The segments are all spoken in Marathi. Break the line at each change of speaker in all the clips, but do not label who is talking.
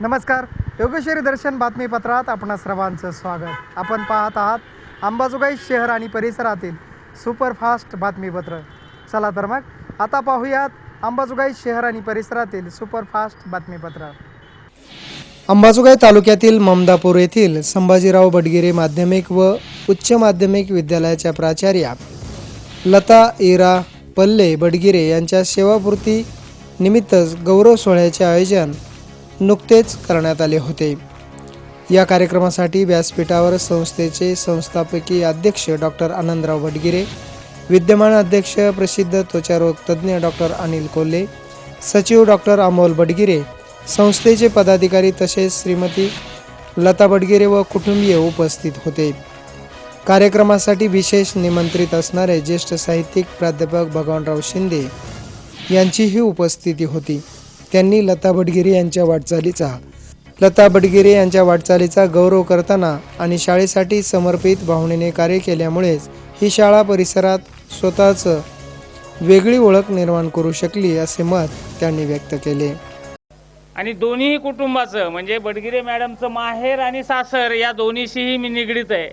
नमस्कार. योगेश्वरी दर्शन बातमीपत्रात आपण सर्वांचं स्वागत. आपण पाहत आहात अंबाजोगाई शहर आणि परिसरातील सुपरफास्ट बातमीपत्र. चला तर मग आता पाहूयात अंबाजोगाई शहर आणि परिसरातील सुपरफास्ट बातमीपत्र. अंबाजोगाई तालुक्यातील ममदापूर येथील संभाजीराव बडगिरे माध्यमिक व उच्च माध्यमिक विद्यालयाच्या प्राचार्या लता इरा पल्ले बडगिरे यांच्या सेवापूर्ती निमित्त गौरव सोहळ्याचे आयोजन नुकतेच करण्यात आले होते. या कार्यक्रमासाठी व्यासपीठावर संस्थेचे संस्थापकीय अध्यक्ष डॉक्टर आनंदराव भटगिरे विद्यमान अध्यक्ष प्रसिद्ध त्वचारोग तज्ज्ञ डॉक्टर अनिल कोल्हे सचिव डॉक्टर अमोल बडगिरे संस्थेचे पदाधिकारी तसेच श्रीमती लता बडगिरे व कुटुंबीय उपस्थित होते. कार्यक्रमासाठी विशेष निमंत्रित असणारे ज्येष्ठ साहित्यिक प्राध्यापक भगवानराव शिंदे यांचीही उपस्थिती होती. त्यांनी लता भटगिरी यांच्या वाटचालीचा लता बडगिरे यांच्या वाटचालीचा गौरव करताना आणि शाळेसाठी समर्पित भावनेने कार्य केल्यामुळेच ही शाळा परिसरात स्वतःचं वेगळी ओळख निर्माण करू शकली असे मत त्यांनी व्यक्त केले.
आणि दोन्ही कुटुंबाचं म्हणजे बडगिरे मॅडमचं माहेर आणि सासर या दोन्हीशीही मी निगडीत आहे.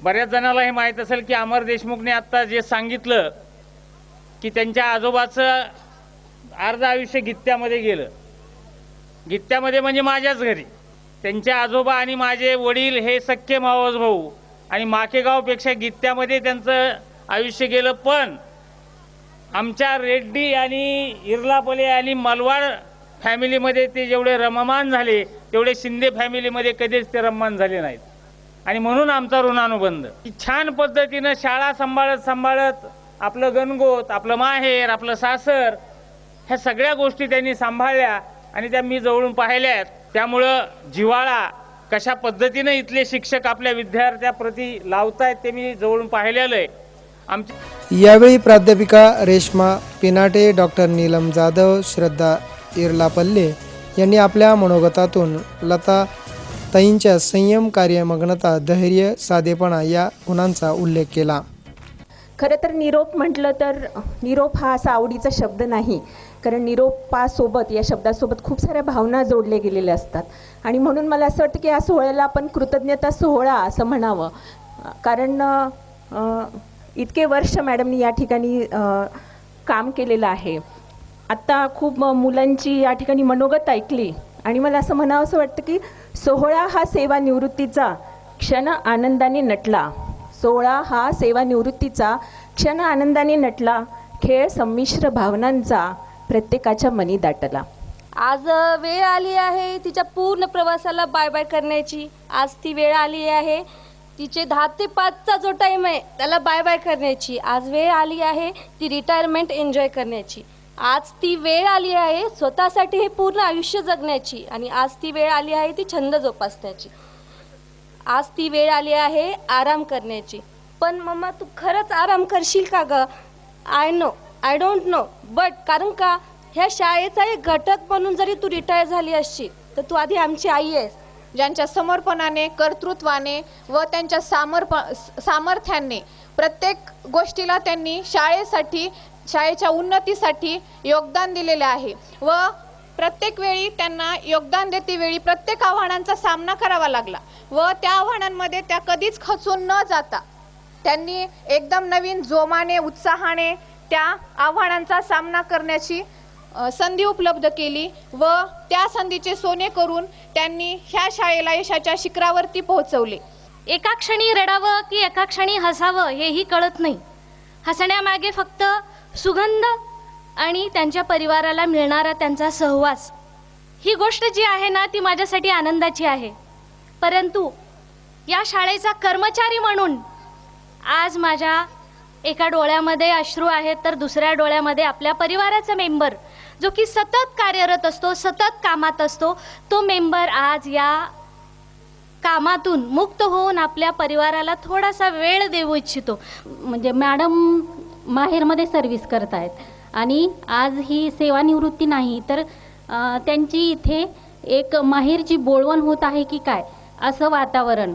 बऱ्याच जणाला हे माहीत असेल की अमर देशमुखने आत्ता जे सांगितलं की त्यांच्या आजोबाचं अर्ध आयुष्य गित्त्यामध्ये गेलं. गित्त्यामध्ये म्हणजे माझ्याच घरी. त्यांचे आजोबा आणि माझे वडील हे सख्खे मावस भाऊ. आणि माकेगावपेक्षा गित्त्यामध्ये त्यांचं आयुष्य गेलं पण आमच्या रेड्डी आणि इरलापले आणि मलवाड फॅमिलीमध्ये ते जेवढे रममान झाले तेवढे शिंदे फॅमिलीमध्ये कधीच ते रममान झाले नाहीत. आणि म्हणून आमचा ऋणानुबंध. छान पद्धतीनं शाळा सांभाळत सांभाळत आपलं गणगोत आपलं माहेर आपलं सासर ह्या सगळ्या गोष्टी त्यांनी सांभाळल्या आणि त्या मी जवळून पाहिल्या आहेत. त्यामुळं जिव्हाळा कशा पद्धतीनं इथले शिक्षक आपल्या विद्यार्थ्याप्रती लावतायत ते मी जवळून पाहिलेलं आहे. आमच्या
यावेळी प्राध्यापिका रेश्मा पिनाटे डॉक्टर नीलम जाधव श्रद्धा इरलापल्ले यांनी आपल्या मनोगतातून लता ताईंच्या संयम कार्यमग्नता धैर्य साधेपणा या गुणांचा उल्लेख केला.
खरं तर निरोप म्हटलं तर निरोप हा असा आवडीचा शब्द नाही. कारण निरोपासोबत या शब्दासोबत खूप साऱ्या भावना जोडल्या गेलेल्या असतात. आणि म्हणून मला असं वाटतं की या सोहळ्याला आपण कृतज्ञता सोहळा असं म्हणावं. कारण इतके वर्ष मॅडमनी या ठिकाणी काम केलेलं आहे. आत्ता खूप मुलांची या ठिकाणी मनोगत ऐकली. आणि मला असं म्हणावं असं वाटतं की सोहळा हा सेवानिवृत्तीचा क्षण आनंदाने नटला. सोहळा हा सेवानिवृत्तीचा क्षण आनंदाने नटला. खेळ संमिश्र भावनांचा प्रत्येकाच्या मनी दाटला.
आज वेळ आली आहे तिच्या पूर्ण प्रवासाला बाय बाय करण्याची. आज ती वेळ आली आहे तिचे दहा ते पाचचा जो टाईम आहे त्याला बाय बाय करण्याची. आज वेळ आली आहे ती रिटायरमेंट एन्जॉय करण्याची. आज ती वेळ आली आहे स्वतःसाठी हे पूर्ण आयुष्य जगण्याची. आणि आज ती वेळ आली आहे ती छंद जोपासण्याची. आज ती वेळ आली आहे आराम करण्याची. पण मम्मा तू खरंच आराम करशील का ग? I know I don't know but कारण का? ह्या शाळेचा एक घटक म्हणून जरी तू रिटायर झाली असशील तर तू आधी आमची आई आहेस.
ज्यांच्या समर्पणाने कर्तृत्वाने व त्यांच्या सामर्प सामर्थ्याने प्रत्येक गोष्टीला त्यांनी शाळेसाठी शाळेच्या उन्नतीसाठी योगदान दिलेले आहे. व प्रत्येक वेळी त्यांना योगदान देते वेळी प्रत्येक आव्हानांचा सामना करावा लागला व त्या आव्हानांमध्ये त्या कधीच खचून न जाता त्यांनी एकदम नवीन जोमाने उत्साहाने त्या आव्हानांचा सामना करण्याची संधी उपलब्ध केली व त्या संधीचे सोने करून त्यांनी ह्या शाळेला यशाच्या शिखरावरती पोहोचवले.
एका क्षणी रडावं की एका क्षणी हसावं हेही कळत नाही. हसण्यामागे फक्त सुगंध आणि त्यांच्या परिवाराला मिळणारा त्यांचा सहवास. ही गोष्ट जी आहे ना ती माझ्यासाठी आनंदाची आहे. परंतु या शाळेचा कर्मचारी म्हणून आज माझ्या एका डोळ्यामध्ये अश्रू आहेत तर दुसऱ्या डोळ्यामध्ये आपल्या परिवाराचा मेंबर जो की सतत कार्यरत असतो सतत कामात असतो तो मेंबर आज या कामातून मुक्त होऊन आपल्या परिवाराला थोडासा वेळ देऊ इच्छितो.
म्हणजे मॅडम माहेरमध्ये सर्व्हिस करत आहेत आणि आज ही सेवानिवृत्ती नाही तर त्यांची इथे एक माहेरची बोळवण होत आहे की काय असं वातावरण.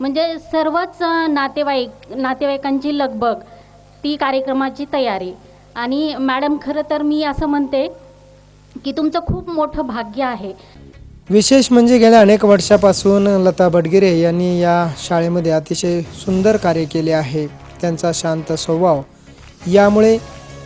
म्हणजे सर्वच नातेवाईक नातेवाईकांची लगबग ती कार्यक्रमाची तयारी. आणि मॅडम खरं तर मी असं म्हणते की तुमचं खूप मोठं भाग्य आहे.
विशेष म्हणजे गेल्या अनेक वर्षापासून लता बडगिरे यांनी या शाळेमध्ये अतिशय सुंदर कार्य केले आहे. त्यांचा शांत स्वभाव. यामुळे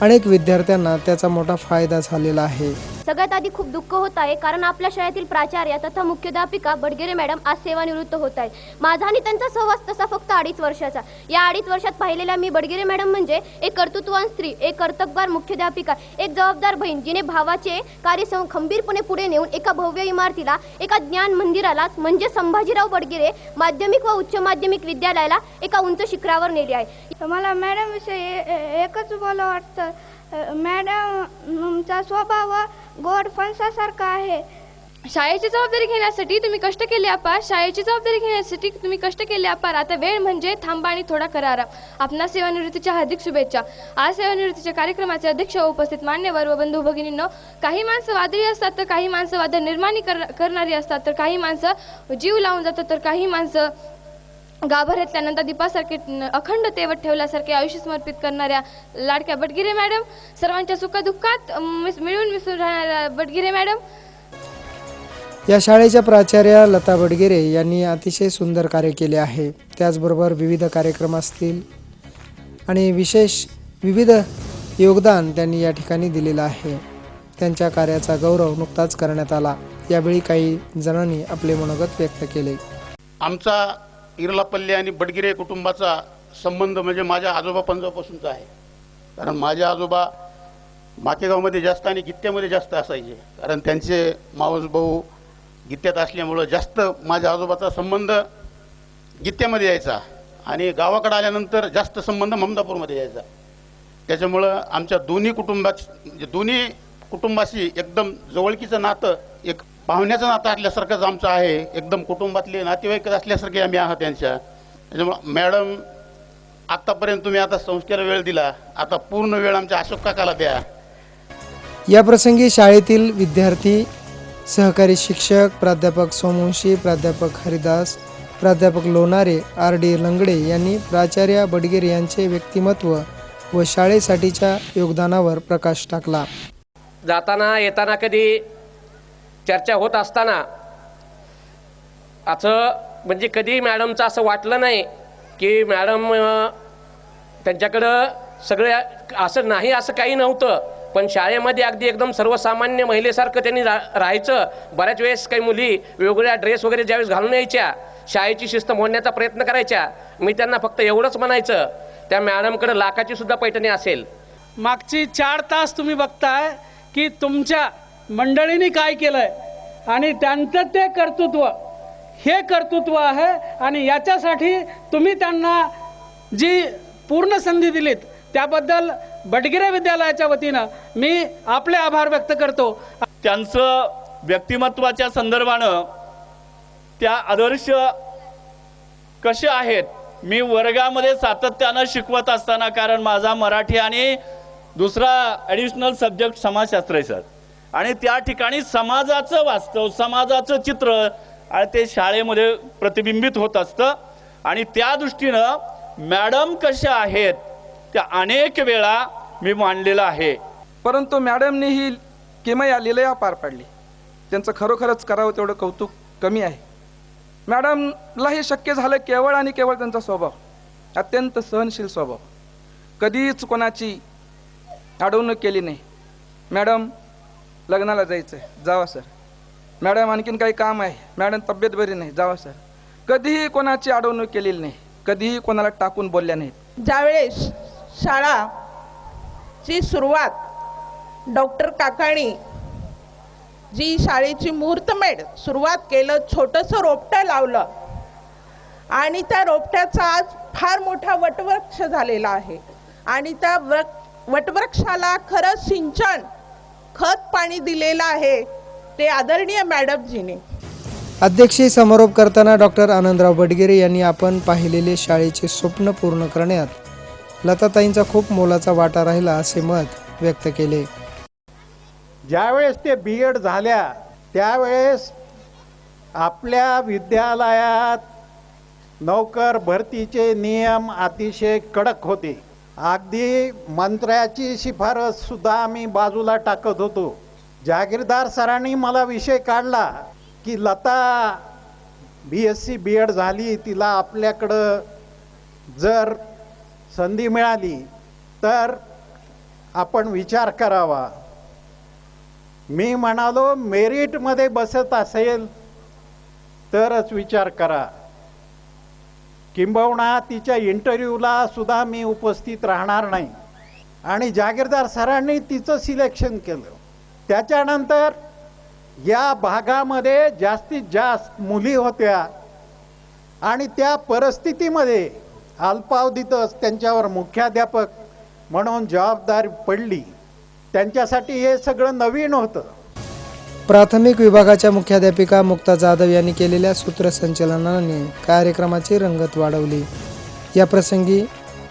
अनेक विद्यार्थ्यांना त्याचा मोठा फायदा झालेला आहे.
सगळ्यात आधी खूप दुःख होत आहे कारण आपल्या शाळेतील प्राचार्य तथा मुख्याध्यापिका बडगेरे मॅडम आज सेवानिवृत्त होत आहेत. माझा आणि त्यांचा सहवास तसा फक्त अडीच वर्षाचा. या अडीच वर्षात पाहिलेल्या मी बडगेरे मॅडम म्हणजे एक कर्तृत्ववान स्त्री एक कर्तबगार मुख्याध्यापिका एक जबाबदार बहीण जिने भावाचे कार्य सं खंबीरपणे पुढे नेऊन एका भव्य इमारतीला एका ज्ञान मंदिराला म्हणजे संभाजीराव बडगेरे माध्यमिक व उच्च माध्यमिक विद्यालयाला एका उंच शिखरावर नेले आहे.
मला मॅडम विषयी एकच बोला वाटतं. मॅडम स्वभाव गोड फणसासारखा आहे.
शाळेची जबाबदारी घेण्यासाठी तुम्ही कष्ट केले अपार शाळेची जबाबदारी घेण्यासाठी तुम्ही कष्ट केले अपार आता वेळ म्हणजे थांबा आणि थोडा करारा. आपणा सेवानिवृत्तीच्या हार्दिक शुभेच्छा. आज सेवानिवृत्तीच्या कार्यक्रमाचे अध्यक्ष उपस्थित मान्यवर व बंधू भगिनींनो काही माणसं वादळी असतात तर काही माणसं वादळ निर्माणी कर करणारी असतात तर काही माणसं जीव लावून जातात तर काही माणसं गाभाऱ्यातल्या दीपासारखे अखंड तेवत ठेवल्यासारखे आयुष्य समर्पित करणाऱ्या लाडक्या बडगिरे मॅडम सर्वांच्या सुखदुःखात मिळून मिसळून राहणाऱ्या बडगिरे मॅडम.
या शाळेच्या प्राचार्या लता बडगिरे यांनी अतिशय सुंदर कार्य केले आहे. त्याचबरोबर विविध कार्यक्रम असतील आणि विशेष विविध योगदान त्यांनी या ठिकाणी दिलेलं आहे. त्यांच्या कार्याचा गौरव नुकताच करण्यात आला. यावेळी काही जणांनी आपले मनोगत व्यक्त केले.
आमचा इरलापल्ली आणि बडगिरे कुटुंबाचा संबंध म्हणजे माझ्या आजोबा पंजापासूनचा आहे. कारण माझे आजोबा माकेगावमध्ये जास्त आणि गित्त्यामध्ये जास्त असायचे. कारण त्यांचे मावस भाऊ गित्त्यात असल्यामुळं जास्त माझ्या आजोबाचा संबंध गित्त्यामध्ये यायचा. आणि गावाकडे आल्यानंतर जास्त संबंध ममदापूरमध्ये यायचा. त्याच्यामुळं आमच्या दोन्ही कुटुंबा म्हणजे दोन्ही कुटुंबाशी एकदम जवळकीचं नातं एक पाहुण्याचं नातं असल्यासारखंच आमचं आहे. एकदम कुटुंबातले नातेवाईक असल्यासारखे आम्ही आहात त्यांच्या त्याच्यामुळं मॅडम आत्तापर्यंत तुम्ही आता संस्थेला वेळ दिला. आता पूर्ण वेळ आमच्या अशोक काकाला द्या.
या प्रसंगी शाळेतील विद्यार्थी सहकारी शिक्षक प्राध्यापक सोमवंशी प्राध्यापक हरिदास प्राध्यापक लोणारे आर डी लंगडे यांनी प्राचार्य बडगेर यांचे व्यक्तिमत्व व शाळेसाठीच्या योगदानावर प्रकाश टाकला.
जाताना येताना कधी चर्चा होत असताना असं म्हणजे कधी मॅडमचं असं वाटलं नाही की मॅडम त्यांच्याकडं सगळं असं नाही असं काही नव्हतं. पण शाळेमध्ये अगदी एकदम सर्वसामान्य महिलेसारखं त्यांनी रा राहायचं. बऱ्याच वेळेस काही मुली वेगवेगळ्या ड्रेस वगैरे ज्यावेळेस घालून यायच्या शाळेची शिस्त मोडण्याचा प्रयत्न करायच्या. मी त्यांना फक्त एवढंच म्हणायचं त्या मॅडमकडं लाखाची सुद्धा पैठणी असेल.
मागची चार तास तुम्ही बघताय की तुमच्या मंडळींनी काय केलंय? आणि त्यांचं ते कर्तृत्व हे कर्तृत्व आहे आणि याच्यासाठी तुम्ही त्यांना जी पूर्ण संधी दिलीत त्याबद्दल बडगिरे विद्यालयाच्या वतीनं मी आपले आभार व्यक्त करतो.
त्यांचं व्यक्तिमत्वाच्या संदर्भानं त्या आदर्श कसे आहेत मी वर्गामध्ये सातत्यानं शिकवत असताना कारण माझा मराठी आणि दुसरा ॲडिशनल सब्जेक्ट समाजशास्त्र आहे सर. आणि त्या ठिकाणी समाजाचं वास्तव समाजाचं चित्र आणि ते शाळेमध्ये प्रतिबिंबित होत असतं. आणि त्या दृष्टीनं मॅडम कशा आहेत त्या अनेक वेळा मी मांडलेलं आहे.
परंतु मॅडमने ही किमया लिलया पार पाडली. त्यांचं खरोखरच करावं तेवढं कौतुक कमी आहे. मॅडमला हे शक्य झालं केवळ आणि केवळ त्यांचा स्वभाव अत्यंत सहनशील स्वभाव. कधीच कोणाची अडवणूक केली नाही. मॅडम लग्नाला जायचं आहे जावा सर. मॅडम आणखीन काही काम आहे. मॅडम तब्येत बरी नाही. जावा सर. कधीही कोणाची अडवणूक केलेली नाही. कधीही कोणाला टाकून बोलल्या नाहीत.
ज्यावेळेस शाळाची सुरुवात डॉक्टर काकाणी जी शाळेची मुहूर्तमेढ सुरुवात केलं छोटंसं रोपटं लावलं आणि त्या रोपट्याचा आज फार मोठा वटवृक्ष झालेला आहे. आणि त्या वृक वटवृक्षाला खरं सिंचन खत पाणी दिलेलं आहे ते आदरणीय मॅडमजीने.
अध्यक्षीय समारोप करताना डॉक्टर आनंदराव बडगेरे यांनी आपण पाहिलेले शाळेचे स्वप्न पूर्ण करण्यात लताताईंचा खूप मोलाचा वाटा राहिला असे मत व्यक्त केले.
ज्यावेळेस ते बी एड झाल्या त्यावेळेस आपल्या विद्यालयात नौकर भरतीचे नियम अतिशय कडक होते. अगदी मंत्र्याची शिफारस सुद्धा आम्ही बाजूला टाकत होतो. जागीरदार सरांनी मला विषय काढला की Lata B S C B Ed झाली तिला आपल्याकडं जर संधी मिळाली तर आपण विचार करावा. मी म्हणालो मेरिटमध्ये बसत असेल तरच विचार करा. किंबहुना तिच्या इंटरव्ह्यूला सुद्धा मी उपस्थित राहणार नाही. आणि जागीरदार सरांनी तिचं सिलेक्शन केलं. त्याच्यानंतर या भागामध्ये जास्तीत जास्त मुली होत्या. आणि त्या परिस्थितीमध्ये अल्पावधीतच त्यांच्यावर मुख्याध्यापक म्हणून जबाबदारी पडली. त्यांच्यासाठी हे सगळं नवीन होतं.
प्राथमिक विभागाच्या मुख्याध्यापिका मुक्ता जाधव यांनी केलेल्या सूत्रसंचलनाने कार्यक्रमाची रंगत वाढवली. या प्रसंगी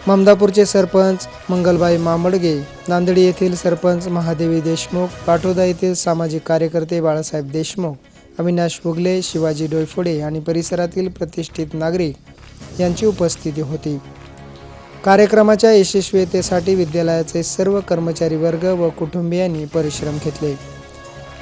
ममदापूरचे सरपंच मंगलबाई मामडगे नांदेडी येथील सरपंच महादेवी देशमुख पाठोदा येथील सामाजिक कार्यकर्ते बाळासाहेब देशमुख अविनाश फुगले शिवाजी डोयफोडे आणि परिसरातील प्रतिष्ठित नागरिक यांची उपस्थिती होती. कार्यक्रमाच्या यशस्वीतेसाठी विद्यालयाचे सर्व कर्मचारी वर्ग व कुटुंबियांनी परिश्रम घेतले.